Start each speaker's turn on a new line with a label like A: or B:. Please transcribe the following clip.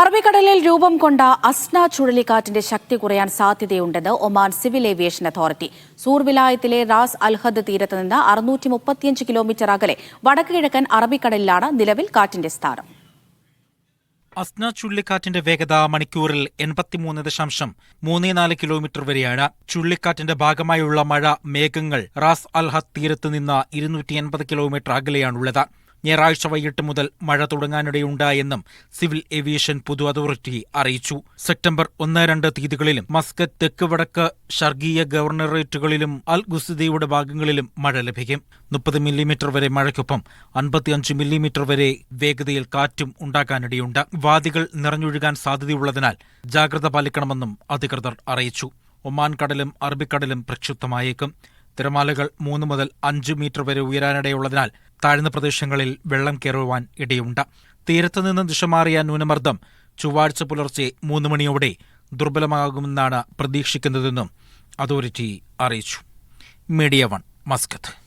A: അറബിക്കടലിൽ രൂപം കൊണ്ട അസ്ന ചുഴലിക്കാറ്റിന്റെ ശക്തി കുറയാൻ സാധ്യതയുണ്ടെന്ന് Oman civil aviation authority. Sur വിലായത്തിലെ Ras അൽഹദ് തീരത്ത് നിന്ന് അറുന്നൂറ്റി മുപ്പത്തിയഞ്ച് കിലോമീറ്റർ അകലെ വടക്ക് കിഴക്കൻ അറബിക്കടലിലാണ് നിലവിൽ കാറ്റിന്റെ സ്ഥാനം.
B: അസ്ന ചുഴലിക്കാറ്റിന്റെ വേഗത മണിക്കൂറിൽ എൺപത്തിമൂന്ന് ദശാംശം മൂന്ന് നാല് കിലോമീറ്റർ വരെയാണ്. ചുഴലിക്കാറ്റിന്റെ ഭാഗമായുള്ള മഴ മേഘങ്ങൾ റാസ് അൽഹദ് തീരത്ത് നിന്ന് ഇരുന്നൂറ്റി എൺപത് കിലോമീറ്റർ അകലെയാണുള്ളത്. ഞായറാഴ്ച വൈകിട്ട് മുതൽ മഴ തുടങ്ങാനിടയുണ്ടായെന്നും സിവിൽ ഏവിയേഷൻ പൊതു അതോറിറ്റി അറിയിച്ചു. സെപ്റ്റംബർ ഒന്ന് രണ്ട് തീയതികളിലും മസ്കറ്റ് തെക്ക് വടക്ക് ഷർഗീയ ഗവർണറേറ്റുകളിലും അൽ ഗുസ്തിയുടെ ഭാഗങ്ങളിലും മഴ ലഭിക്കും. മുപ്പത് മില്ലിമീറ്റർ വരെ മഴയ്ക്കൊപ്പം അൻപത്തിയഞ്ച് മില്ലിമീറ്റർ വരെ വേഗതയിൽ കാറ്റും ഉണ്ടാകാനിടയുണ്ട്. വാദികൾ നിറഞ്ഞൊഴുകാൻ സാധ്യതയുള്ളതിനാൽ ജാഗ്രത പാലിക്കണമെന്നും അധികൃതർ അറിയിച്ചു. ഒമാൻ കടലും അറബിക്കടലും പ്രക്ഷുബ്ധമായേക്കും. തിരമാലകൾ മൂന്ന് മുതൽ അഞ്ച് മീറ്റർ വരെ ഉയരാനിടയുള്ളതിനാൽ താഴ്ന്ന പ്രദേശങ്ങളിൽ വെള്ളം കയറുവാൻ ഇടയുണ്ട്. തീരത്തുനിന്ന് ദിശമാറിയ ന്യൂനമർദ്ദം ചൊവ്വാഴ്ച പുലർച്ചെ മൂന്ന് മണിയോടെ ദുർബലമാകുമെന്നാണ് പ്രതീക്ഷിക്കുന്നതെന്നും അതോറിറ്റി അറിയിച്ചു. Media One Muscat.